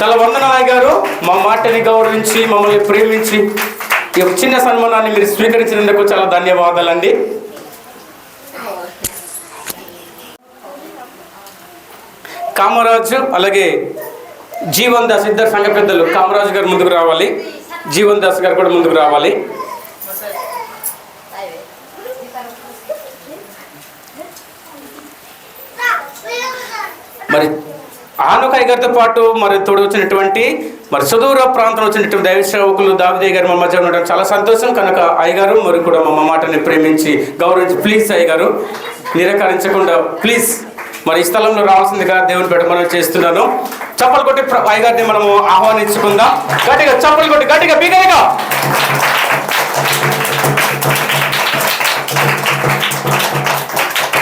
చాలా వందనాయ గారు మా మాటని గౌరవించి మమ్మల్ని ప్రేమించి ఈ యొక్క చిన్న సన్మానాన్ని మీరు స్వీకరించినందుకు చాలా ధన్యవాదాలండి. కామరాజు అలాగే జీవన్ దాస్ ఇద్దరు సంఘ పెద్దలు కామరాజు గారు ముందుకు రావాలి. జీవన్ దాస్ గారు కూడా ముందుకు రావాలి. మరి ఆనుకాయ గారితో పాటు మరి తోడు వచ్చినటువంటి మరి సుదూర ప్రాంతం వచ్చినటువంటి దైవ సేవకులు దావిదే గారు మా మధ్య ఉండడం చాలా సంతోషం. కనుక అయ్యగారు మరి కూడా మా మాటని ప్రేమించి గౌరవించి ప్లీజ్ అయ్యగారు నిరాకరించకుండా ప్లీజ్ మరి ఈ స్థలంలో రావాల్సిందిగా దేవుని పెట్టి మనం చేస్తున్నాను. చప్పలు కొట్టి అయ్యగారిని మనము ఆహ్వానించుకుందాం. గట్టిగా చప్పలు కొట్టి గట్టిగా బిగరగా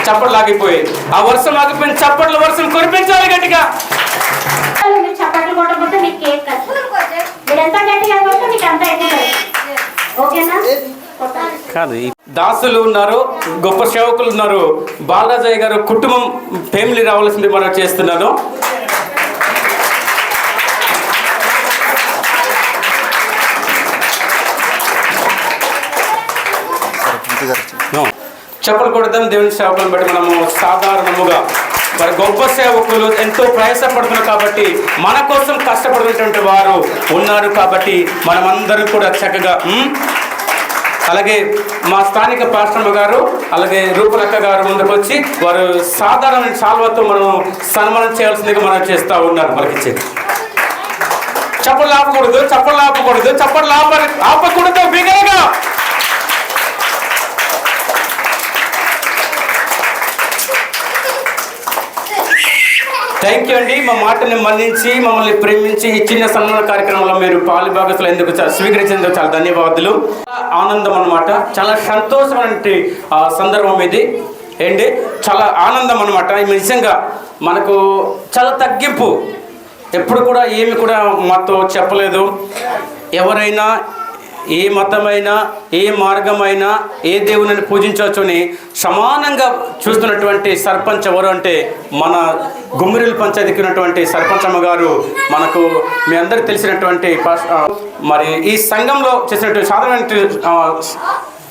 చప్పట్లు లాగిపోయి ఆ వర్షం ఆగిపోయిన చప్పట్ల వర్షం కురిపించాలి గట్టిగా. మీరు చప్పట్లు కొట్టకపోతే మీకు కేక్ కట్. మీరు ఎంత గట్టిగా కొడితే మీకు అంత ఎక్కువ ఓకేనా? కొట్టాలి. కాదు దాసులు ఉన్నారు గొప్ప సేవకులు ఉన్నారు. బాలరాజయ్య గారు కుటుంబం ఫ్యామిలీ రావాల్సింది మనం చేస్తున్నాను. చెప్పలు కొడదాం దేవుని సేవకులను బట్టి మనము సాధారణముగా. మరి గొప్ప సేవకులు ఎంతో ప్రయాసపడుతున్నారు కాబట్టి మన కోసం కష్టపడుతున్నటువంటి వారు ఉన్నారు కాబట్టి మనమందరూ కూడా చక్కగా అలాగే మా స్థానిక పాశ్రమ గారు అలాగే రూపలక్క గారు ముందుకు వచ్చి వారు సాధారణ సాల్వతో మనం సన్మానం చేయాల్సిందిగా మనం చేస్తూ ఉన్నారు మనకి చప్పట్లు ఆపకూడదు చప్పట్లు ఆపకూడదు చప్పట్లు ఆప ఆపకూడదు. థ్యాంక్ యూ అండి. మా మాటని మన్నించి మమ్మల్ని ప్రేమించి ఈ చిన్న సన్మాన కార్యక్రమంలో మీరు పాలుభాగస్తులు ఎందుకు స్వీకరించేందుకు చాలా ధన్యవాదాలు. ఆనందం అన్నమాట. చాలా సంతోషమైన సందర్భం ఇది. ఏంటి? చాలా ఆనందం అనమాట నిజంగా మనకు చాలా తగ్గింపు. ఎప్పుడు కూడా ఏమి కూడా మాతో చెప్పలేదు. ఎవరైనా ఏ మతమైనా ఏ మార్గమైనా ఏ దేవుని పూజించవచ్చు అని సమానంగా చూస్తున్నటువంటి సర్పంచ్ ఎవరు అంటే మన గుమ్మిరిల్ పంచాయతీకి ఉన్నటువంటి సర్పంచ్ గారు మనకు మీ అందరికి తెలిసినటువంటి మరి ఈ సంఘంలో చేసినటువంటి సాధారణ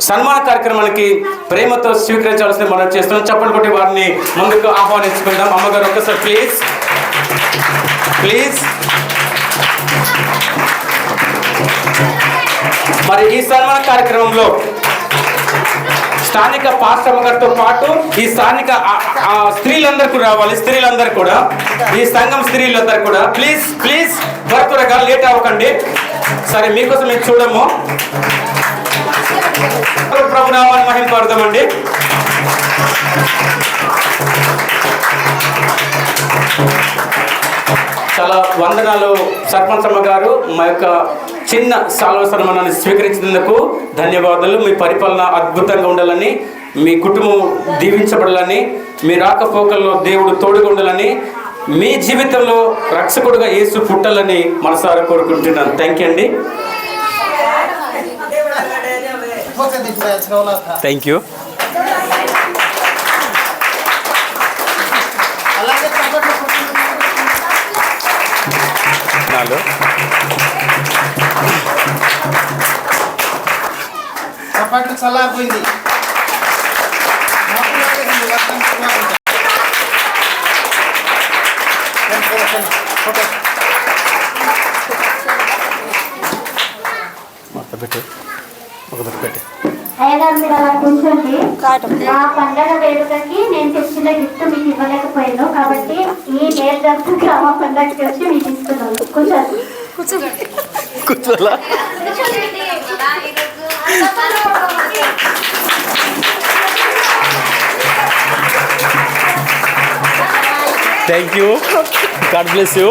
సన్మాన కార్యక్రమానికి ప్రేమతో స్వీకరించాల్సింది మనం చేస్తున్నాం. చెప్పండి కొట్టి వారిని ముందుకు ఆహ్వానించుకుందాం. అమ్మగారు ఒక్కసారి ప్లీజ్. ప్లీజ్. మరి ఈ సన్మాన కార్యక్రమంలో స్థానిక పాశ్రమగారితో పాటు ఈ స్థానిక స్త్రీలందరూ కూడా రావాలి స్త్రీలందరూ కూడా. ఈ సంఘం స్త్రీలందరూ కూడా. ప్లీజ్ ప్లీజ్ త్వర త్వరగా లేట్ అవ్వకండి. సరే మీకోసం మేము చూడము. ప్రభు నామాన్ని మహింపడదామండి వందనాలు సర్పంచ్ అమ్మ గారు. మా యొక్క చిన్న సాల్వ సన్మానాన్ని స్వీకరించినందుకు ధన్యవాదాలు. మీ పరిపాలన అద్భుతంగా ఉండాలని మీ కుటుంబం దీవించబడాలని మీ రాకపోకల్లో దేవుడు తోడుగా ఉండాలని మీ జీవితంలో రక్షకుడుగా యేసు పుట్టాలని మనసారా కోరుకుంటున్నాను. థ్యాంక్ యూ అండి. థ్యాంక్ యూ నాలో చప్పట్లు చల్లారిపోయింది. మొత్తం పెట్టు. ఒకటి పెట్టు. అయ్యగారు మీరు అలా కూర్చోండి. నా పండగ వేడుకకి నేను తెచ్చిన గిఫ్ట్ మీకు ఇవ్వలేకపోయాను. కాబట్టి ఈ నేర్దర్శ గ్రామ పండగకి వచ్చి మీకు ఇస్తున్నాను. కూర్చోండి. కూర్చోలా thank you God bless you